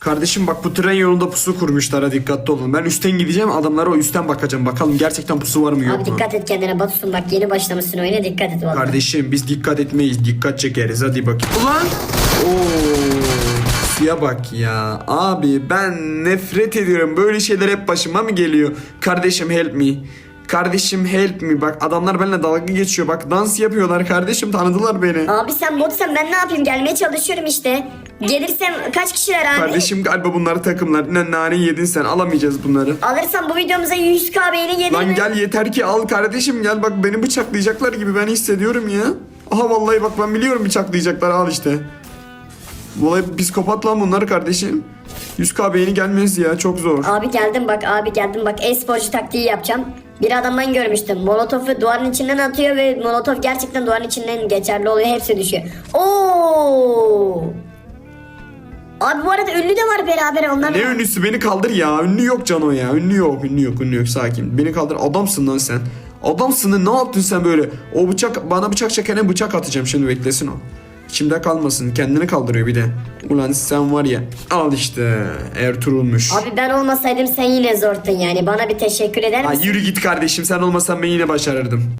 Kardeşim bak bu tren yolunda pusu kurmuşlar ha dikkatli olun. Ben üstten gideceğim adamlara o üstten bakacağım. Bakalım gerçekten pusu var mı yok Abi mu? dikkat et kendine Batusun bak yeni başlamışsın oyuna dikkat et valla. Kardeşim biz dikkat etmeyiz. Dikkat çekeriz. Hadi bakayım. Ulan! Oo, suya bak ya. Abi ben nefret ediyorum. Böyle şeyler hep başıma mı geliyor? Kardeşim help me. Kardeşim help me. Bak adamlar benimle dalga geçiyor. Bak dans yapıyorlar kardeşim. Tanıdılar beni. Abi sen botsan ben ne yapayım gelmeye çalışıyorum işte. Gelirsem kaç kişiler abi? Kardeşim galiba bunlar takımlar. Ne nane yedin sen. Alamayacağız bunları. Alırsam bu videomuza 100k beğeni gelir Lan mi? gel yeter ki al kardeşim gel bak beni bıçaklayacaklar gibi ben hissediyorum ya. Aha vallahi bak ben biliyorum bıçaklayacaklar al işte. Vallahi psikopat lan bunlar kardeşim. 100k beğeni gelmez ya çok zor. Abi geldim bak abi geldim bak e-sporcu taktiği yapacağım. Bir adamdan görmüştüm. Molotofu duvarın içinden atıyor ve molotof gerçekten duvarın içinden geçerli oluyor. Hepsi düşüyor. Oo! Abi bu arada ünlü de var beraber onlar. Ne ünlüsü beni kaldır ya. Ünlü yok Cano ya. Ünlü yok, ünlü yok, ünlü yok. Sakin. Beni kaldır. Adamsın lan sen. Adamsın lan. Ne yaptın sen böyle? O bıçak bana bıçak çekene bıçak atacağım şimdi beklesin o. İçimde kalmasın. Kendini kaldırıyor bir de. Ulan sen var ya. Al işte. Ertuğrul'muş. Abi ben olmasaydım sen yine zortun yani. Bana bir teşekkür eder Ha, misin? yürü git kardeşim. Sen olmasan ben yine başarırdım.